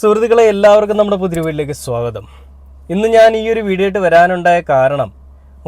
സുഹൃത്തുക്കളെ എല്ലാവർക്കും നമ്മുടെ പുതിയ വീട്ടിലേക്ക് സ്വാഗതം. ഇന്ന് ഞാൻ ഈ ഒരു വീഡിയോ ആയിട്ട് വരാനുണ്ടായ കാരണം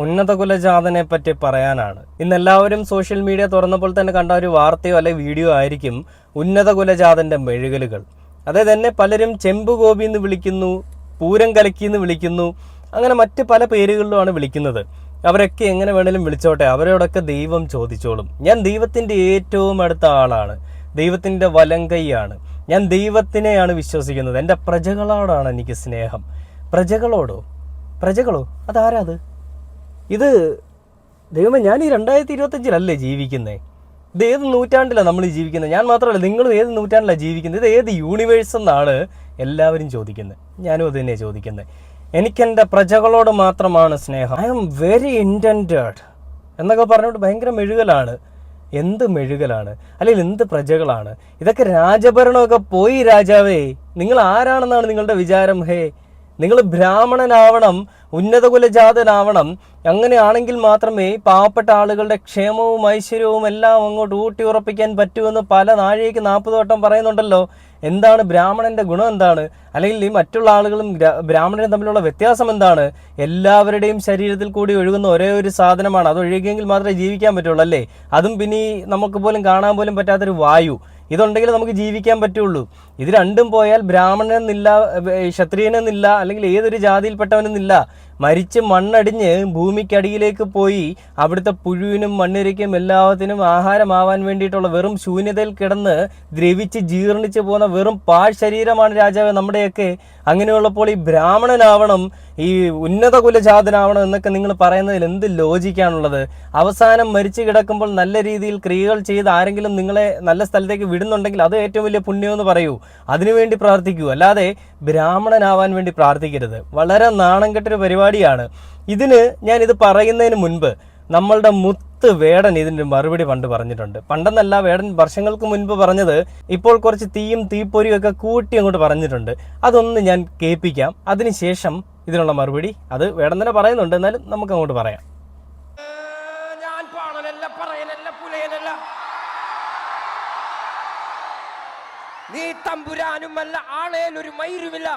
ഉന്നത കുലജാതനെ പറ്റി പറയാനാണ്. ഇന്ന് എല്ലാവരും സോഷ്യൽ മീഡിയ തുറന്നപ്പോൾ തന്നെ കണ്ട ഒരു വാർത്തയോ അല്ലെ വീഡിയോ ആയിരിക്കും ഉന്നത കുലജാതന്റെ മെഴുകലുകൾ. അതായത് എന്നെ പലരും ചെമ്പ് ഗോപി എന്ന് വിളിക്കുന്നു പൂരം കലക്കി എന്ന് വിളിക്കുന്നു അങ്ങനെ മറ്റ് പല പേരുകളിലുമാണ് വിളിക്കുന്നത്. അവരൊക്കെ എങ്ങനെ വേണേലും വിളിച്ചോട്ടെ അവരോടൊക്കെ ദൈവം ചോദിച്ചോളും. ഞാൻ ദൈവത്തിന്റെ ഏറ്റവും അടുത്ത ആളാണ്. ദൈവത്തിന്റെ വലം കൈയാണ്. ഞാൻ ദൈവത്തിനെയാണ് വിശ്വസിക്കുന്നത്. എന്റെ പ്രജകളോടാണ് എനിക്ക് സ്നേഹം. പ്രജകളോടോ? പ്രജകളോ? അതാരാ അത്? ഇത് ദൈവമേ ഞാൻ ഈ രണ്ടായിരത്തി ഇരുപത്തഞ്ചിലല്ലേ ജീവിക്കുന്നത് ഇത് ഏത് നൂറ്റാണ്ടിലാണ് നമ്മൾ ജീവിക്കുന്നത്? ഞാൻ മാത്രമല്ല നിങ്ങളും ഏത് നൂറ്റാണ്ടിലാണ് ജീവിക്കുന്നത്? ഇത് ഏത് യൂണിവേഴ്സ് എന്നാണ് എല്ലാവരും ചോദിക്കുന്നത്. ഞാനും അത് തന്നെയാണ് ചോദിക്കുന്നത്. എനിക്കെന്റെ പ്രജകളോട് മാത്രമാണ് സ്നേഹം. ഐ എം വെരി ഇന്റന്റഡ് എന്നൊക്കെ പറഞ്ഞുകൊണ്ട് ഭയങ്കര മെഴുകലാണ്. എന്ത് മെഴുകലാണ്? അല്ലെങ്കിൽ എന്ത് പ്രജകളാണ്? ഇതൊക്കെ രാജഭരണമൊക്കെ പോയി രാജാവേ. നിങ്ങൾ ആരാണെന്നാണ് നിങ്ങളുടെ വിചാരം? ഹേ നിങ്ങൾ ബ്രാഹ്മണനാവണം ഉന്നത കുലജാതനാവണം അങ്ങനെയാണെങ്കിൽ മാത്രമേ പാവപ്പെട്ട ആളുകളുടെ ക്ഷേമവും ഐശ്വര്യവും എല്ലാം അങ്ങോട്ട് ഊട്ടി ഉറപ്പിക്കാൻ പറ്റുമെന്ന് പല നാഴികയ്ക്ക് നാൽപ്പത് വട്ടം പറയുന്നുണ്ടല്ലോ. എന്താണ് ബ്രാഹ്മണന്റെ ഗുണം എന്താണ്? അല്ലെങ്കിൽ ഈ മറ്റുള്ള ആളുകളും ബ്രാഹ്മണരും തമ്മിലുള്ള വ്യത്യാസം എന്താണ്? എല്ലാവരുടെയും ശരീരത്തിൽ കൂടി ഒഴുകുന്ന ഒരേ ഒരു സാധനമാണ്. അത് ഒഴുകിയെങ്കിൽ മാത്രമേ ജീവിക്കാൻ പറ്റുള്ളൂ അല്ലേ? അതും പിന്നെ നമുക്ക് പോലും കാണാൻ പോലും പറ്റാത്തൊരു വായു. ഇതുണ്ടെങ്കിൽ നമുക്ക് ജീവിക്കാൻ പറ്റുള്ളൂ. ഇത് രണ്ടും പോയാൽ ബ്രാഹ്മണനെന്നില്ല ക്ഷത്രിയനെന്നില്ല അല്ലെങ്കിൽ ഏതൊരു ജാതിയിൽപ്പെട്ടവനെന്നില്ല. മരിച്ച് മണ്ണടിഞ്ഞ് ഭൂമിക്കടിയിലേക്ക് പോയി അവിടുത്തെ പുഴുവിനും മണ്ണിരയ്ക്കും എല്ലാത്തിനും ആഹാരമാവാൻ വേണ്ടിയിട്ടുള്ള വെറും ശൂന്യതയിൽ കിടന്ന് ദ്രവിച്ച് ജീർണിച്ച് പോകുന്ന വെറും പാഴ് ശരീരമാണ് രാജാവ് നമ്മുടെയൊക്കെ. അങ്ങനെയുള്ളപ്പോൾ ഈ ബ്രാഹ്മണനാവണം ഈ ഉന്നത കുലജാതനാവണം എന്നൊക്കെ നിങ്ങൾ പറയുന്നതിൽ എന്ത് ലോജിക്കാണുള്ളത്? അവസാനം മരിച്ചു കിടക്കുമ്പോൾ നല്ല രീതിയിൽ ക്രിയകൾ ചെയ്ത് ആരെങ്കിലും നിങ്ങളെ നല്ല സ്ഥലത്തേക്ക് വിടുന്നുണ്ടെങ്കിൽ അത് ഏറ്റവും വലിയ പുണ്യമെന്ന് പറയൂ. അതിനുവേണ്ടി പ്രാർത്ഥിക്കൂ. അല്ലാതെ ബ്രാഹ്മണനാവാൻ വേണ്ടി പ്രാർത്ഥിക്കരുത്. വളരെ നാണം കെട്ടൊരു പരിപാടിയാണ്. ഇതിന് ഞാൻ ഇത് പറയുന്നതിന് മുൻപ് നമ്മളുടെ മുത്ത് വേടൻ ഇതിന്റെ മറുപടി പണ്ട് പറഞ്ഞിട്ടുണ്ട്. പണ്ടെന്നല്ല വേടൻ വർഷങ്ങൾക്ക് മുൻപ് പറഞ്ഞത് ഇപ്പോൾ കുറച്ച് തീയും തീപ്പൊരിയും ഒക്കെ കൂട്ടി അങ്ങോട്ട് പറഞ്ഞിട്ടുണ്ട്. അതൊന്ന് ഞാൻ കേൾപ്പിക്കാം. അതിനുശേഷം ഇതിനുള്ള മറുപടി അത് വേടൻ തന്നെ പറയുന്നുണ്ട്. എന്നാലും നമുക്ക് അങ്ങോട്ട് പറയാം. നീ തമ്പുരാനുമല്ല ആളേലൊരു മയിരുമില്ല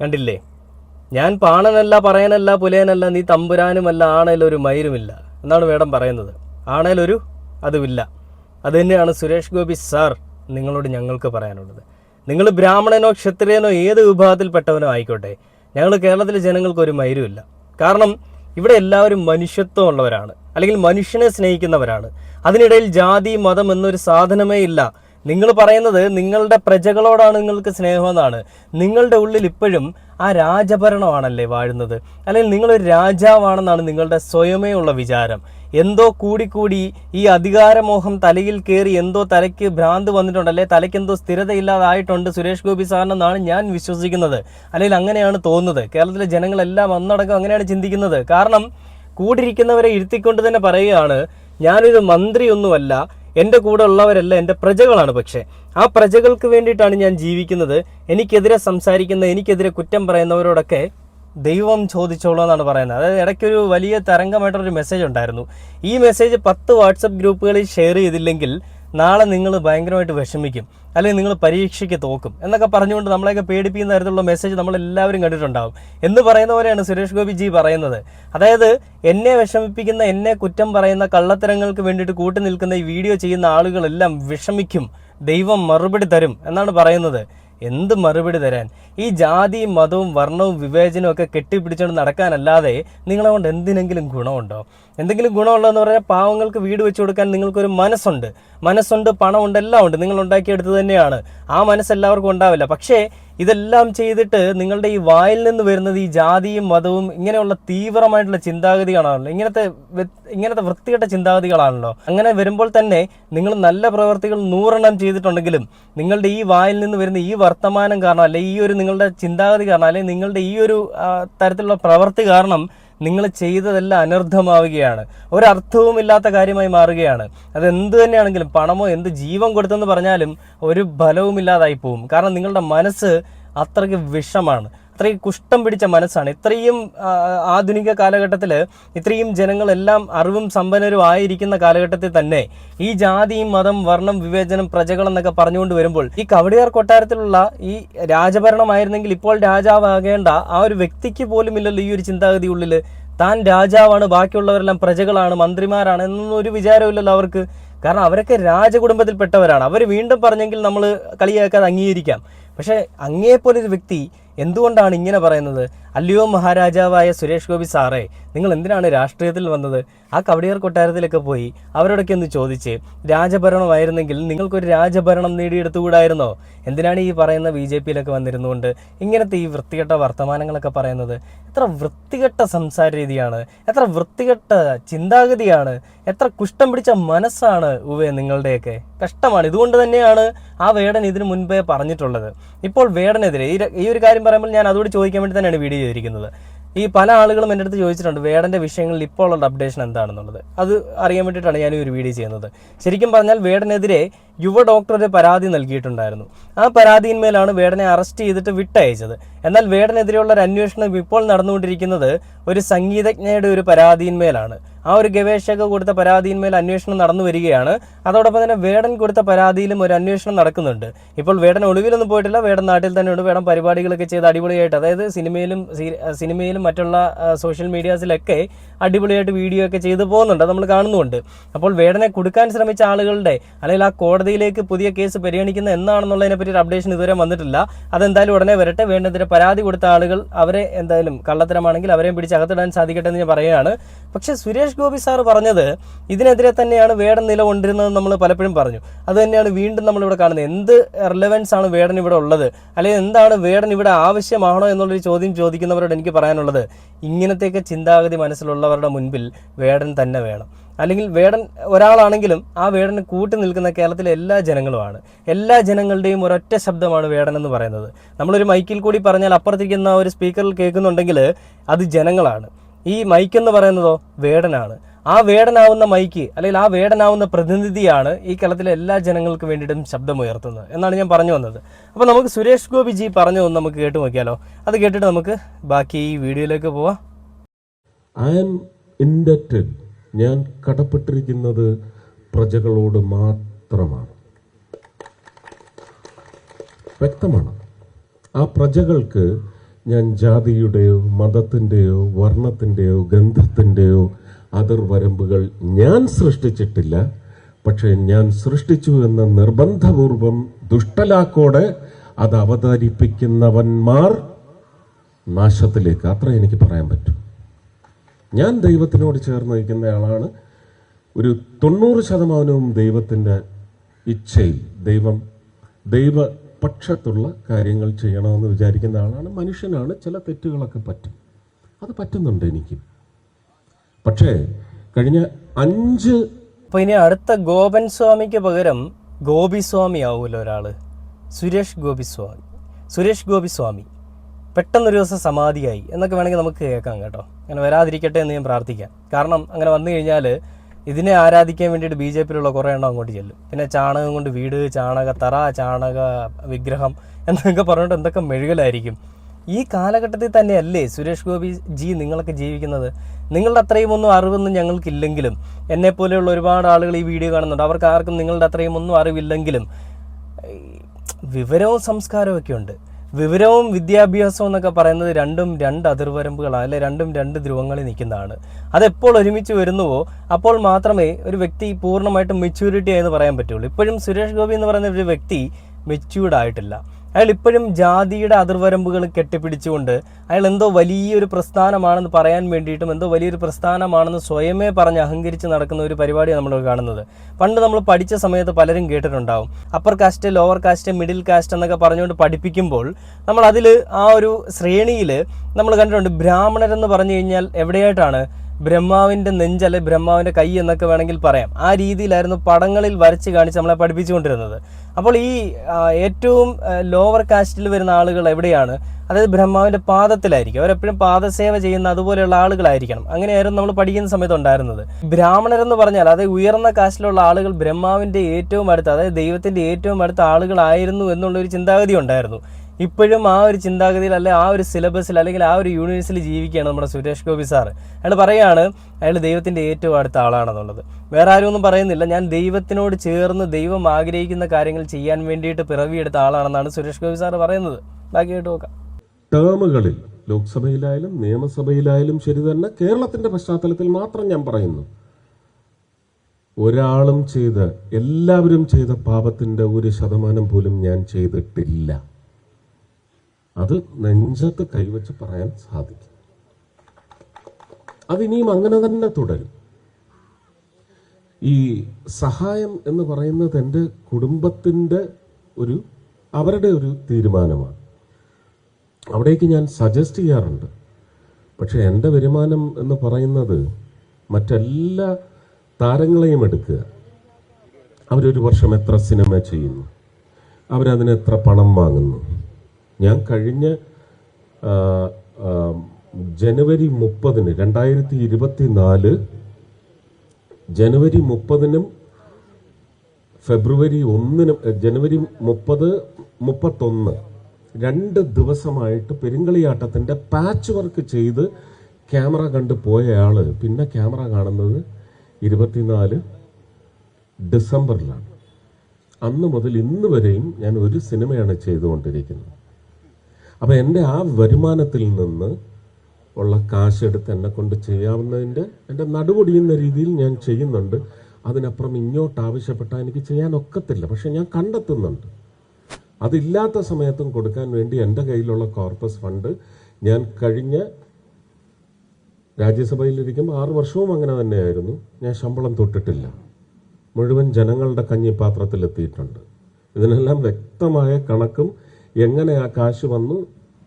കണ്ടില്ലേ? ഞാൻ പാണനല്ല പറയാനല്ല പുലയനല്ല നീ തമ്പുരാനുമല്ല ആണേലൊരു മയിരുമില്ല എന്നാണ് വേടം പറയുന്നത്. ആണേലൊരു അതുമില്ല. അത് തന്നെയാണ് സുരേഷ് ഗോപി സാർ നിങ്ങളോട് ഞങ്ങൾക്ക് പറയാനുള്ളത്. നിങ്ങൾ ബ്രാഹ്മണനോ ക്ഷത്രിയനോ ഏത് വിഭാഗത്തിൽപ്പെട്ടവനോ ആയിക്കോട്ടെ ഞങ്ങൾ കേരളത്തിലെ ജനങ്ങൾക്ക് ഒരു മൈരുമില്ല കാരണം ഇവിടെ എല്ലാവരും മനുഷ്യത്വം ഉള്ളവരാണ് അല്ലെങ്കിൽ മനുഷ്യനെ സ്നേഹിക്കുന്നവരാണ്. അതിനിടയിൽ ജാതി മതം എന്നൊരു സാധനമേ ഇല്ല. നിങ്ങൾ പറയുന്നത് നിങ്ങളുടെ പ്രജകളോടാണ് നിങ്ങൾക്ക് സ്നേഹമെന്നാണ്. നിങ്ങളുടെ ഉള്ളിൽ ഇപ്പോഴും ആ രാജഭരണമാണല്ലേ വാഴുന്നത്. അല്ലെങ്കിൽ നിങ്ങളൊരു രാജാവാണെന്നാണ് നിങ്ങളുടെ സ്വയമേ ഉള്ള വിചാരം. എന്തോ കൂടിക്കൂടി ഈ അധികാരമോഹം തലയിൽ കയറി എന്തോ തലയ്ക്ക് ഭ്രാന്ത് വന്നിട്ടുണ്ട്. അല്ലെ തലയ്ക്ക് എന്തോ സ്ഥിരതയില്ലാതായിട്ടുണ്ട് സുരേഷ് ഗോപി സാറിനെന്നാണ് ഞാൻ വിശ്വസിക്കുന്നത്. അല്ലെങ്കിൽ അങ്ങനെയാണ് തോന്നുന്നത്. കേരളത്തിലെ ജനങ്ങളെല്ലാം ഒന്നടക്കം അങ്ങനെയാണ് ചിന്തിക്കുന്നത്. കാരണം കൂടിയിരിക്കുന്നവരെ ഇരുത്തിക്കൊണ്ട് തന്നെ പറയുകയാണ് ഞാനൊരു മന്ത്രിയൊന്നുമല്ല എന്റെ കൂടെ ഉള്ളവരല്ല എന്റെ പ്രജകളാണ് പക്ഷേ. ആ പ്രജകൾക്ക് വേണ്ടിയിട്ടാണ് ഞാൻ ജീവിക്കുന്നത്. എനിക്കെതിരെ സംസാരിക്കുന്ന എനിക്കെതിരെ കുറ്റം പറയുന്നവരോടൊക്കെ ദൈവം ചോദിച്ചോളൂ എന്നാണ് പറയുന്നത്. അതായത് ഇടയ്ക്കൊരു വലിയ തരംഗമായിട്ടൊരു മെസ്സേജ് ഉണ്ടായിരുന്നു. ഈ മെസ്സേജ് പത്ത് വാട്സപ്പ് ഗ്രൂപ്പുകളിൽ ഷെയർ ചെയ്തില്ലെങ്കിൽ നാളെ നിങ്ങൾ ഭയങ്കരമായിട്ട് വിഷമിക്കും. അല്ലെങ്കിൽ നിങ്ങൾ പരീക്ഷയ്ക്ക് തോക്കും. എന്നൊക്കെ പറഞ്ഞുകൊണ്ട് നമ്മളെയൊക്കെ പേടിപ്പിക്കുന്ന തരത്തിലുള്ള മെസ്സേജ് നമ്മൾ എല്ലാവരും കണ്ടിട്ടുണ്ടാവും. എന്ന് പറയുന്ന പോലെയാണ് സുരേഷ് ഗോപി ജി പറയുന്നത്. അതായത് എന്നെ വിഷമിപ്പിക്കുന്ന എന്നെ കുറ്റം പറയുന്ന കള്ളത്തരങ്ങൾക്ക് വേണ്ടിയിട്ട് കൂട്ടി നിൽക്കുന്ന ഈ വീഡിയോ ചെയ്യുന്ന ആളുകളെല്ലാം വിഷമിക്കും. ദൈവം മറുപടി തരും എന്നാണ് പറയുന്നത്. എന്ത് മറുപടി തരാൻ? ഈ ജാതിയും മതവും വർണവും വിവേചനവും ഒക്കെ കെട്ടിപ്പിടിച്ചുകൊണ്ട് നടക്കാനല്ലാതെ നിങ്ങളെ കൊണ്ട് എന്തിനെങ്കിലും ഗുണമുണ്ടോ? എന്തെങ്കിലും ഗുണമുള്ളതെന്ന് പറഞ്ഞാൽ പാവങ്ങൾക്ക് വീട് വെച്ചു കൊടുക്കാൻ നിങ്ങൾക്കൊരു മനസ്സുണ്ട്. മനസ്സുണ്ട് പണമുണ്ട് എല്ലാം ഉണ്ട് നിങ്ങൾ ഉണ്ടാക്കിയെടുത്തു തന്നെയാണ്. ആ മനസ്സെല്ലാവർക്കും ഉണ്ടാവില്ല. പക്ഷേ ഇതെല്ലാം ചെയ്തിട്ട് നിങ്ങളുടെ ഈ വായിൽ നിന്ന് വരുന്നത് ഈ ജാതിയും മതവും ഇങ്ങനെയുള്ള തീവ്രമായിട്ടുള്ള ചിന്താഗതികളാണല്ലോ. ഇങ്ങനത്തെ ഇങ്ങനത്തെ വൃത്തികെട്ട ചിന്താഗതികളാണല്ലോ. അങ്ങനെ വരുമ്പോൾ തന്നെ നിങ്ങൾ നല്ല പ്രവർത്തികൾ നൂറെണ്ണം ചെയ്തിട്ടുണ്ടെങ്കിലും നിങ്ങളുടെ ഈ വായിൽ നിന്ന് വരുന്ന ഈ വർത്തമാനം കാരണം അല്ലെ ഈ ഒരു നിങ്ങളുടെ ചിന്താഗതി കാരണം അല്ലെങ്കിൽ നിങ്ങളുടെ ഈ ഒരു തരത്തിലുള്ള പ്രവൃത്തി കാരണം നിങ്ങൾ ചെയ്തതെല്ലാം അനർത്ഥമാവുകയാണ്. ഒരർത്ഥവുമില്ലാത്ത കാര്യമായി മാറുകയാണ്. അത് എന്ത് തന്നെയാണെങ്കിലും പണമോ എന്ത് ജീവൻ കൊടുത്തെന്ന് പറഞ്ഞാലും ഒരു ഫലവുമില്ലാതായി പോവും. കാരണം നിങ്ങളുടെ മനസ്സ് അത്രയ്ക്ക് വിഷമാണ്. അത്രയും കുഷ്ഠം പിടിച്ച മനസ്സാണ്. ഇത്രയും ആധുനിക കാലഘട്ടത്തിൽ ഇത്രയും ജനങ്ങളെല്ലാം അറിവും സമ്പന്നരും ആയിരിക്കുന്ന കാലഘട്ടത്തിൽ തന്നെ ഈ ജാതിയും മതം വർണം വിവേചനം പ്രജകൾ എന്നൊക്കെ പറഞ്ഞുകൊണ്ട് വരുമ്പോൾ ഈ കവടിയാർ കൊട്ടാരത്തിലുള്ള ഈ രാജഭരണമായിരുന്നെങ്കിൽ ഇപ്പോൾ രാജാവാകേണ്ട ആ ഒരു വ്യക്തിക്ക് പോലും ഇല്ലല്ലോ ഈ ഒരു ചിന്താഗതി ഉള്ളിൽ താൻ രാജാവാണ് ബാക്കിയുള്ളവരെല്ലാം പ്രജകളാണ് മന്ത്രിമാരാണ് എന്നൊന്നും ഒരു വിചാരമില്ലല്ലോ അവർക്ക്. കാരണം അവരൊക്കെ രാജകുടുംബത്തിൽപ്പെട്ടവരാണ്. അവർ വീണ്ടും പറഞ്ഞെങ്കിൽ നമ്മൾ കളിയാക്കാതെ അംഗീകരിക്കാം. പക്ഷേ അങ്ങേപ്പോലൊരു വ്യക്തി എന്തുകൊണ്ടാണ് ഇങ്ങനെ പറയുന്നത്? അല്ലയോ മഹാരാജാവായ സുരേഷ് ഗോപി സാറേ നിങ്ങൾ എന്തിനാണ് രാഷ്ട്രീയത്തിൽ വന്നത്? ആ കവടിയാർ കൊട്ടാരത്തിലൊക്കെ പോയി അവരോടൊക്കെ ഒന്ന് ചോദിച്ച് രാജഭരണമായിരുന്നെങ്കിൽ നിങ്ങൾക്കൊരു രാജഭരണം നേടിയെടുത്തുകൂടായിരുന്നോ? എന്തിനാണ് ഈ പറയുന്ന ബി ജെ പിയിലൊക്കെ വന്നിരുന്നുകൊണ്ട് ഇങ്ങനത്തെ ഈ വൃത്തികെട്ട വർത്തമാനങ്ങളൊക്കെ പറയുന്നത്? എത്ര വൃത്തികെട്ട സംസാര രീതിയാണ് എത്ര വൃത്തികെട്ട ചിന്താഗതിയാണ് എത്ര കുഷ്ടം പിടിച്ച മനസ്സാണ് ഉവേ നിങ്ങളുടെയൊക്കെ. കഷ്ടമാണ്. ഇതുകൊണ്ട് തന്നെയാണ് ആ വേടൻ ഇതിനു മുൻപേ പറഞ്ഞിട്ടുള്ളത്. ഇപ്പോൾ വേടനെതിരെ ഈ ഒരു കാര്യം പറയുമ്പോൾ ഞാൻ അതോട് ചോദിക്കാൻ വേണ്ടി തന്നെയാണ് വീഡിയോ ചെയ്തിരിക്കുന്നത്. ഈ പല ആളുകളും എന്റെ അടുത്ത് ചോദിച്ചിട്ടുണ്ട് വേടന്റെ വിഷയങ്ങളിൽ ഇപ്പോൾ ഉള്ള അപ്ഡേഷൻ എന്താണെന്നുള്ളത്. അത് അറിയാൻ വേണ്ടിയിട്ടാണ് ഞാൻ ഒരു വീഡിയോ ചെയ്യുന്നത്. ശരിക്കും പറഞ്ഞാൽ വേടനെതിരെ യുവ ഡോക്ടർ ഒരു പരാതി നൽകിയിട്ടുണ്ടായിരുന്നു. ആ പരാതിയിന്മേലാണ് വേടനെ അറസ്റ്റ് ചെയ്തിട്ട് വിട്ടയച്ചത്. എന്നാൽ വേടനെതിരെയുള്ള ഒരു അന്വേഷണം ഇപ്പോൾ നടന്നുകൊണ്ടിരിക്കുന്നത് ഒരു സംഗീതജ്ഞയുടെ ഒരു പരാതിയിന്മേലാണ്. ആ ഒരു ഗവേഷക കൊടുത്ത പരാതിയിന്മേൽ അന്വേഷണം നടന്നു വരികയാണ്. അതോടൊപ്പം തന്നെ വേടൻ കൊടുത്ത പരാതിയിലും ഒരു അന്വേഷണം നടക്കുന്നുണ്ട്. ഇപ്പോൾ വേടൻ ഒളിവിലൊന്നും പോയിട്ടില്ല. വേടൻ നാട്ടിൽ തന്നെയുണ്ട്. വേടൻ പരിപാടികളൊക്കെ ചെയ്ത് അടിപൊളിയായിട്ട് അതായത് സിനിമയിലും സിനിമയിലും മറ്റുള്ള സോഷ്യൽ മീഡിയാസിലൊക്കെ അടിപൊളിയായിട്ട് വീഡിയോ ഒക്കെ ചെയ്തു പോകുന്നുണ്ട്. നമ്മൾ കാണുന്നുണ്ട്. അപ്പോൾ വേടനെ കൊടുക്കാൻ ശ്രമിച്ച ആളുകളുടെ അല്ലെങ്കിൽ ആ കോടതിയിലേക്ക് പുതിയ കേസ് പരിഗണിക്കുന്ന എന്നാണെന്നുള്ളതിനെ പറ്റി ഒരു അപ്ഡേഷൻ ഇതുവരെ വന്നിട്ടില്ല. അതെന്തായാലും ഉടനെ വരട്ടെ. വേണ്ടതിന് പരാതി കൊടുത്ത ആളുകൾ അവരെ എന്തായാലും കള്ളത്തരമാണെങ്കിൽ അവരെയും പിടിച്ച് അകത്തിടാൻ സാധിക്കട്ടെ എന്ന് ഞാൻ പറയുകയാണ്. പക്ഷേ സുരേഷ് ഗോപി സാർ പറഞ്ഞത് ഇതിനെതിരെ തന്നെയാണ് വേടൻ നിലകൊണ്ടിരുന്നത് നമ്മൾ പലപ്പോഴും പറഞ്ഞു. അത് തന്നെയാണ് വീണ്ടും നമ്മളിവിടെ കാണുന്നത്. എന്ത് റിലവൻസ് ആണ് വേടൻ ഇവിടെ ഉള്ളത്? അല്ലെങ്കിൽ എന്താണ് വേടൻ ഇവിടെ ആവശ്യമാണോ എന്നുള്ളൊരു ചോദ്യം ചോദിക്കുന്നവരോട് എനിക്ക് പറയാനുള്ളത് ഇങ്ങനത്തെയൊക്കെ ചിന്താഗതി മനസ്സിലുള്ളവരുടെ മുൻപിൽ വേടൻ തന്നെ വേണം. അല്ലെങ്കിൽ വേടൻ ഒരാളാണെങ്കിലും ആ വേടന് കൂട്ടി നിൽക്കുന്ന കേരളത്തിലെ എല്ലാ ജനങ്ങളുമാണ്. എല്ലാ ജനങ്ങളുടെയും ഒരൊറ്റ ശബ്ദമാണ് വേടൻ എന്ന് പറയുന്നത്. നമ്മളൊരു മൈക്കിൽ കൂടി പറഞ്ഞാൽ അപ്പുറത്തിരിക്കുന്ന ഒരു സ്പീക്കറിൽ കേൾക്കുന്നുണ്ടെങ്കിൽ അത് ജനങ്ങളാണ്. ഈ മൈക്ക് എന്ന് പറയുന്നതോ വേടനാണ്. ആ വേടനാവുന്ന മൈക്ക് അല്ലെങ്കിൽ ആ വേടനാവുന്ന പ്രതിനിധിയാണ് ഈ കേരളത്തിലെ എല്ലാ ജനങ്ങൾക്ക് വേണ്ടിയിട്ടും ശബ്ദമുയർത്തുന്നത് എന്നാണ് ഞാൻ പറഞ്ഞു വന്നത്. അപ്പോൾ നമുക്ക് സുരേഷ് ഗോപി ജി പറഞ്ഞു ഒന്ന് നമുക്ക് കേട്ട് നോക്കിയാലോ? അത് കേട്ടിട്ട് നമുക്ക് ബാക്കി ഈ വീഡിയോയിലേക്ക് പോവാം. ഐ ആം ഞാൻ കടപ്പെട്ടിരിക്കുന്നത് പ്രജകളോട് മാത്രമാണ്. വ്യക്തമാണ്. ആ പ്രജകൾക്ക് ഞാൻ ജാതിയുടെയോ മതത്തിന്റെയോ വർണത്തിന്റെയോ ഗന്ധത്തിന്റെയോ അതിർവരമ്പുകൾ ഞാൻ സൃഷ്ടിച്ചിട്ടില്ല. പക്ഷേ ഞാൻ സൃഷ്ടിച്ചു എന്ന നിർബന്ധപൂർവം ദുഷ്ടലാക്കോടെ അത് അവതരിപ്പിക്കുന്നവന്മാർ നാശത്തിലേക്ക്. അത്ര എനിക്ക് പറയാൻ പറ്റും. ഞാൻ ദൈവത്തിനോട് ചേർന്ന് നിൽക്കുന്ന ആളാണ് ഒരു തൊണ്ണൂറ് ശതമാനവും ദൈവത്തിന്റെ ഇച്ഛയിൽ ദൈവം ദൈവപക്ഷത്തുള്ള കാര്യങ്ങൾ ചെയ്യണമെന്ന് വിചാരിക്കുന്ന ആളാണ് മനുഷ്യനാണ്. ചില തെറ്റുകളൊക്കെ പറ്റും. അത് പറ്റുന്നുണ്ട് എനിക്ക്. പക്ഷേ കഴിഞ്ഞ അഞ്ച് അപ്പോൾ ഇനി അടുത്ത ഗോപൻ സ്വാമിക്ക് പകരം ഗോപിസ്വാമി ആവുമല്ലോ ഒരാൾ? സുരേഷ് ഗോപിസ്വാമി സുരേഷ് ഗോപിസ്വാമി പെട്ടെന്നൊരു ദിവസം സമാധിയായി. എന്നൊക്കെ വേണമെങ്കിൽ നമുക്ക് കേൾക്കാം കേട്ടോ. അങ്ങനെ വരാതിരിക്കട്ടെ എന്ന് ഞാൻ പ്രാർത്ഥിക്കാം. കാരണം അങ്ങനെ വന്നു കഴിഞ്ഞാൽ ഇതിനെ ആരാധിക്കാൻ വേണ്ടിയിട്ട് ബി ജെ പിയിലുള്ള കുറേ എണ്ണം അങ്ങോട്ട് ചെല്ലും. പിന്നെ ചാണകം കൊണ്ട് വീട് ചാണക തറ ചാണക വിഗ്രഹം എന്നൊക്കെ പറഞ്ഞിട്ട് എന്തൊക്കെ മെഴുകലായിരിക്കും. ഈ കാലഘട്ടത്തിൽ തന്നെയല്ലേ സുരേഷ് ഗോപി ജി നിങ്ങളൊക്കെ ജീവിക്കുന്നത്? നിങ്ങളുടെ അത്രയും ഒന്നും അറിവൊന്നും ഞങ്ങൾക്കില്ലെങ്കിലും എന്നെ പോലെയുള്ള ഒരുപാട് ആളുകൾ ഈ വീഡിയോ കാണുന്നുണ്ട്. അവർക്ക് ആർക്കും നിങ്ങളുടെ അത്രയും ഒന്നും അറിവില്ലെങ്കിലും വിവരവും സംസ്കാരവും ഒക്കെ ഉണ്ട്. വിവരവും വിദ്യാഭ്യാസവും എന്നൊക്കെ പറയുന്നത് രണ്ടും രണ്ട് അതിർവരമ്പുകളാണ് അല്ലെ? രണ്ടും രണ്ട് ധ്രുവങ്ങളിൽ നിൽക്കുന്നതാണ്. അതെപ്പോൾ ഒരുമിച്ച് വരുന്നുവോ അപ്പോൾ മാത്രമേ ഒരു വ്യക്തി പൂർണമായിട്ടും മെച്യൂരിറ്റി ആയെന്ന് പറയാൻ പറ്റുള്ളൂ. ഇപ്പോഴും സുരേഷ് ഗോപി എന്ന് പറയുന്ന ഒരു വ്യക്തി മെച്യൂർഡ് ആയിട്ടില്ല. അയാൾ ഇപ്പോഴും ജാതിയുടെ അതിർവരമ്പുകൾ കെട്ടിപ്പിടിച്ചുകൊണ്ട് അയാൾ എന്തോ വലിയൊരു പ്രസ്ഥാനമാണെന്ന് പറയാൻ വേണ്ടിയിട്ടും എന്തോ വലിയൊരു പ്രസ്ഥാനമാണെന്ന് സ്വയമേ പറഞ്ഞ് അഹങ്കരിച്ച് നടക്കുന്ന ഒരു പരിപാടിയാണ് നമ്മൾ കാണുന്നത്. പണ്ട് നമ്മൾ പഠിച്ച സമയത്ത് പലരും കേട്ടിട്ടുണ്ടാവും. Upper caste lower caste middle caste എന്നൊക്കെ പറഞ്ഞുകൊണ്ട് പഠിപ്പിക്കുമ്പോൾ നമ്മൾ അതിൽ ആ ഒരു ശ്രേണിയിൽ നമ്മൾ കണ്ടിട്ടുണ്ട് ബ്രാഹ്മണരെന്ന് പറഞ്ഞു കഴിഞ്ഞാൽ എവിടെയായിട്ടാണ്? ബ്രഹ്മാവിന്റെ നെഞ്ച് അല്ലെ ബ്രഹ്മാവിന്റെ കൈ എന്നൊക്കെ വേണമെങ്കിൽ പറയാം. ആ രീതിയിലായിരുന്നു പടങ്ങളിൽ വരച്ച് കാണിച്ച് നമ്മളെ പഠിപ്പിച്ചുകൊണ്ടിരുന്നത്. അപ്പോൾ ഈ ഏറ്റവും ലോവർ കാസ്റ്റിൽ വരുന്ന ആളുകൾ എവിടെയാണ്? അതായത് ബ്രഹ്മാവിന്റെ പാദത്തിലായിരിക്കും. അവരെപ്പോഴും പാദസേവ ചെയ്യുന്ന അതുപോലെയുള്ള ആളുകളായിരിക്കണം. അങ്ങനെയായിരുന്നു നമ്മൾ പഠിക്കുന്ന സമയത്ത് ഉണ്ടായിരുന്നത്. ബ്രാഹ്മണരെന്ന് പറഞ്ഞാൽ അതായത് ഉയർന്ന കാസ്റ്റിലുള്ള ആളുകൾ ബ്രഹ്മാവിന്റെ ഏറ്റവും അടുത്ത് അതായത് ദൈവത്തിന്റെ ഏറ്റവും അടുത്ത ആളുകളായിരുന്നു എന്നുള്ളൊരു ചിന്താഗതി ഉണ്ടായിരുന്നു. ഇപ്പോഴും ആ ഒരു ചിന്താഗതിയിൽ അല്ലെ ആ ഒരു സിലബസിൽ അല്ലെങ്കിൽ ആ ഒരു യൂണിവേഴ്സിൽ ജീവിക്കുകയാണ് നമ്മുടെ സുരേഷ് ഗോപി സാർ അയാൾ പറയുകയാണ് അയാൾ ദൈവത്തിന്റെ ഏറ്റവും അടുത്ത ആളാണെന്നുള്ളത്. വേറെ ആരും ഒന്നും പറയുന്നില്ല. ഞാൻ ദൈവത്തിനോട് ചേർന്ന് ദൈവം ആഗ്രഹിക്കുന്ന കാര്യങ്ങൾ ചെയ്യാൻ വേണ്ടിയിട്ട് പിറവിയെടുത്ത ആളാണെന്നാണ് സുരേഷ് ഗോപി സാർ പറയുന്നത്. ബാക്കിയായിട്ട് നോക്കാം. ടേമുകളിൽ ലോക്സഭയിലായാലും നിയമസഭയിലായാലും ശരി തന്നെ കേരളത്തിന്റെ പശ്ചാത്തലത്തിൽ മാത്രം ഞാൻ പറയുന്നു. ഒരാളും ചെയ്ത് എല്ലാവരും ചെയ്ത പാപത്തിന്റെ ഒരു ശതമാനം പോലും ഞാൻ ചെയ്തിട്ടില്ല. അത് നെഞ്ചത്ത് കൈവച്ച് പറയാൻ സാധിക്കും. അതിനിയും അങ്ങനെ തന്നെ തുടരും. ഈ സഹായം എന്ന് പറയുന്നത് എന്റെ കുടുംബത്തിന്റെ ഒരു അവരുടെ ഒരു തീരുമാനമാണ്. അവിടേക്ക് ഞാൻ സജസ്റ്റ് ചെയ്യാറുണ്ട്. പക്ഷേ എന്റെ വരുമാനം എന്ന് പറയുന്നത് മറ്റെല്ലാ താരങ്ങളെയും എടുക്കുക. അവരൊരു വർഷം എത്ര സിനിമ ചെയ്യുന്നു? അവരതിന് എത്ര പണം വാങ്ങുന്നു? ഞാൻ കഴിഞ്ഞ ജനുവരി മുപ്പതിന് രണ്ടായിരത്തി ഇരുപത്തി നാല് ജനുവരി മുപ്പതിനും ഫെബ്രുവരി ഒന്നിനും ജനുവരി മുപ്പത് മുപ്പത്തൊന്ന് രണ്ട് ദിവസമായിട്ട് പെരിങ്കളിയാട്ടത്തിന്റെ പാച്ച് വർക്ക് ചെയ്ത് ക്യാമറ കണ്ട് പോയയാൾ പിന്നെ ക്യാമറ കാണുന്നത് ഇരുപത്തിനാല് ഡിസംബറിലാണ്. അന്ന് മുതൽ ഇന്ന് വരെയും ഞാൻ ഒരു സിനിമയാണ് ചെയ്തുകൊണ്ടിരിക്കുന്നത്. അപ്പം എന്റെ ആ വരുമാനത്തിൽ നിന്ന് ഉള്ള കാശെടുത്ത് എന്നെ കൊണ്ട് ചെയ്യാവുന്നതിന്റെ എന്റെ നടുപൊടിയുന്ന രീതിയിൽ ഞാൻ ചെയ്യുന്നുണ്ട്. അതിനപ്പുറം ഇങ്ങോട്ട് ആവശ്യപ്പെട്ടാൽ എനിക്ക് ചെയ്യാൻ ഒക്കത്തില്ല പക്ഷെ ഞാൻ കണ്ടെത്തുന്നുണ്ട്. അതില്ലാത്ത സമയത്തും കൊടുക്കാൻ വേണ്ടി എന്റെ കയ്യിലുള്ള കോർപ്പസ് ഫണ്ട് ഞാൻ കഴിഞ്ഞ രാജ്യസഭയിലിരിക്കുമ്പോൾ ആറു വർഷവും അങ്ങനെ തന്നെയായിരുന്നു. ഞാൻ ശമ്പളം തൊട്ടിട്ടില്ല. മുഴുവൻ ജനങ്ങളുടെ കഞ്ഞിപ്പാത്രത്തിലെത്തിയിട്ടുണ്ട്. ഇതിനെല്ലാം വ്യക്തമായ കണക്കും എങ്ങനെ ആ കാശ് വന്നു?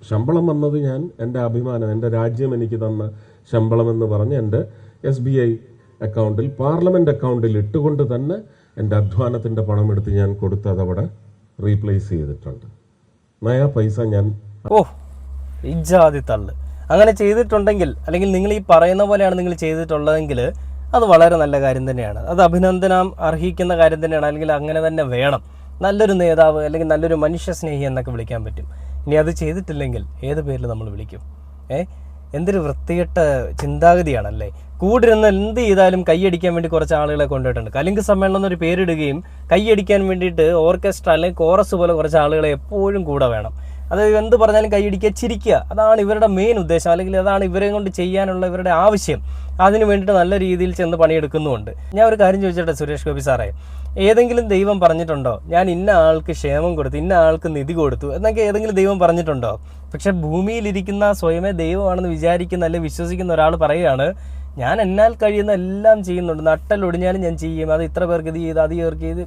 ശമ്പളം വന്നത് ഞാൻ എന്റെ അഭിമാനം എന്റെ രാജ്യം എനിക്ക് തന്ന ശമ്പളം എന്ന് പറഞ്ഞ് എന്റെ എസ് ബി ഐ അക്കൗണ്ടിൽ പാർലമെന്റ് അക്കൗണ്ടിൽ ഇട്ടുകൊണ്ട് തന്നെ എന്റെ അധ്വാനത്തിന്റെ പണം എടുത്ത് ഞാൻ കൊടുത്ത് അതവിടെ റീപ്ലേസ് ചെയ്തിട്ടുണ്ട്. നയാ പൈസ ഞാൻ ഓ ഇജാതി തള്ള്. അങ്ങനെ ചെയ്തിട്ടുണ്ടെങ്കിൽ അല്ലെങ്കിൽ നിങ്ങൾ ഈ പറയുന്ന പോലെയാണ് നിങ്ങൾ ചെയ്തിട്ടുള്ളതെങ്കിൽ അത് വളരെ നല്ല കാര്യം തന്നെയാണ്. അത് അഭിനന്ദനം അർഹിക്കുന്ന കാര്യം തന്നെയാണ് അല്ലെങ്കിൽ അങ്ങനെ തന്നെ വേണം. നല്ലൊരു നേതാവ് അല്ലെങ്കിൽ നല്ലൊരു മനുഷ്യ സ്നേഹി എന്നൊക്കെ വിളിക്കാൻ പറ്റും. ഇനി അത് ചെയ്തിട്ടില്ലെങ്കിൽ ഏത് പേരിൽ നമ്മൾ വിളിക്കും? ഏ? എന്തൊരു വൃത്തികെട്ട ചിന്താഗതിയാണല്ലേ? കൂടിരുന്ന് എന്ത് ചെയ്താലും കൈയടിക്കാൻ വേണ്ടി കുറച്ച് ആളുകളെ കൊണ്ടുപോയിട്ടുണ്ട്. കലിംഗ സമ്മേളനം എന്നൊരു പേരിടുകയും കൈയടിക്കാൻ വേണ്ടിയിട്ട് ഓർക്കസ്ട്ര അല്ലെങ്കിൽ കോറസ് പോലെ കുറച്ച് ആളുകളെ എപ്പോഴും കൂടെ വേണം. അതായത് എന്ത് പറഞ്ഞാലും കൈയടിക്കുക ചിരിക്കുക. അതാണ് ഇവരുടെ മെയിൻ ഉദ്ദേശം. അല്ലെങ്കിൽ അതാണ് ഇവരെ കൊണ്ട് ചെയ്യാനുള്ള ഇവരുടെ ആവശ്യം. അതിന് വേണ്ടിയിട്ട് നല്ല രീതിയിൽ ചെന്ന് പണിയെടുക്കുന്നുമുണ്ട്. ഞാൻ ഒരു കാര്യം ചോദിച്ചോട്ടെ സുരേഷ് ഗോപി സാറേ? ഏതെങ്കിലും ദൈവം പറഞ്ഞിട്ടുണ്ടോ? ഞാൻ ഇന്ന ആൾക്ക് ക്ഷേമം കൊടുത്തു ഇന്ന ആൾക്ക് നിധി കൊടുത്തു എന്നൊക്കെ ഏതെങ്കിലും ദൈവം പറഞ്ഞിട്ടുണ്ടോ? പക്ഷെ ഭൂമിയിലിരിക്കുന്ന സ്വയമേ ദൈവമാണെന്ന് വിചാരിക്കുന്ന അല്ലെങ്കിൽ വിശ്വസിക്കുന്ന ഒരാൾ പറയുകയാണ് ഞാൻ എന്നാൽ കഴിയുന്ന എല്ലാം ചെയ്യുന്നുണ്ട് നട്ടലൊടിഞ്ഞാലും ഞാൻ ചെയ്യും അത് ഇത്ര പേർക്ക് ഇത് ചെയ്ത് അത് പേർക്ക് ഇത്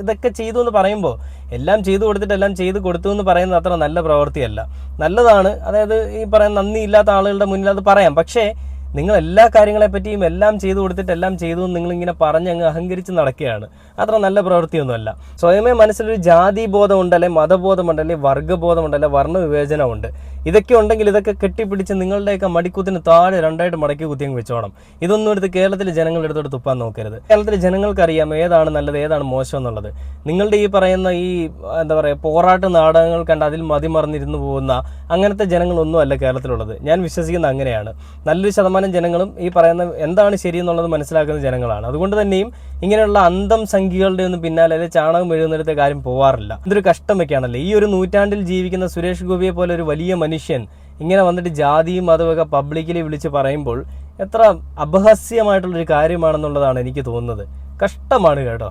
ഇതൊക്കെ ചെയ്തു എന്ന് പറയുമ്പോൾ എല്ലാം ചെയ്തു കൊടുത്തിട്ട് എല്ലാം ചെയ്ത് കൊടുത്തു എന്ന് പറയുന്നത് അത്ര നല്ല പ്രവൃത്തിയല്ല. നല്ലതാണ് അതായത് ഈ പറയുന്ന നന്ദി ഇല്ലാത്ത ആളുകളുടെ മുന്നിൽ അത് പറയാം. പക്ഷേ നിങ്ങൾ എല്ലാ കാര്യങ്ങളെ പറ്റിയും എല്ലാം ചെയ്തു കൊടുത്തിട്ട് എല്ലാം ചെയ്തു എന്ന് നിങ്ങളിങ്ങനെ പറഞ്ഞ് അങ്ങ് അഹങ്കരിച്ച് നടക്കുകയാണ്. അത്ര നല്ല പ്രവൃത്തിയൊന്നുമല്ല. സ്വയമേ മനസ്സിലൊരു ജാതി ബോധമുണ്ട് അല്ലെ മതബോധമുണ്ട് അല്ലെ വർഗബോധമുണ്ട് അല്ലെ വർണവിവേചനമുണ്ട്. ഇതൊക്കെ ഉണ്ടെങ്കിൽ ഇതൊക്കെ കെട്ടിപ്പിടിച്ച് നിങ്ങളുടെയൊക്കെ മടിക്കുത്തിന് താഴെ രണ്ടായിട്ട് മടക്കി കുത്തിയങ്ങ് വെച്ചോണം. ഇതൊന്നും എടുത്ത് കേരളത്തിലെ ജനങ്ങളുടെ അടുത്തോട്ട് തുപ്പാൻ നോക്കരുത്. കേരളത്തിലെ ജനങ്ങൾക്കറിയാം ഏതാണ് നല്ലത് ഏതാണ് മോശം എന്നുള്ളത്. നിങ്ങളുടെ ഈ പറയുന്ന ഈ എന്താ പറയുക പോറാട്ട് നാടകങ്ങൾ കണ്ട് അതിൽ മതിമറന്നിരുന്നു പോകുന്ന അങ്ങനത്തെ ജനങ്ങളൊന്നും അല്ല കേരളത്തിലുള്ളത്. ഞാൻ വിശ്വസിക്കുന്ന അങ്ങനെയാണ്. നല്ലൊരു ശതമാനം ജനങ്ങളും ഈ പറയുന്ന എന്താണ് ശരി എന്നുള്ളത് മനസ്സിലാക്കുന്ന ജനങ്ങളാണ്. അതുകൊണ്ട് തന്നെയും ഇങ്ങനെയുള്ള അന്തം സംഖ്യകളുടെ ഒന്നും പിന്നാലെ അല്ലെങ്കിൽ ചാണകം എഴുതുന്നിടത്തെ കാര്യം പോവാറില്ല. ഇതൊരു വെക്കാണല്ലേ? ഈ ഒരു നൂറ്റാണ്ടിൽ ജീവിക്കുന്ന സുരേഷ് ഗോപിയെ പോലെ ഒരു വലിയ മനുഷ്യൻ ഇങ്ങനെ വന്നിട്ട് ജാതിയും മതമൊക്കെ പബ്ലിക്കലി വിളിച്ച് പറയുമ്പോൾ എത്ര അപഹസ്യമായിട്ടുള്ളൊരു കാര്യമാണെന്നുള്ളതാണ് എനിക്ക് തോന്നുന്നത്. കഷ്ടമാണ് കേട്ടോ.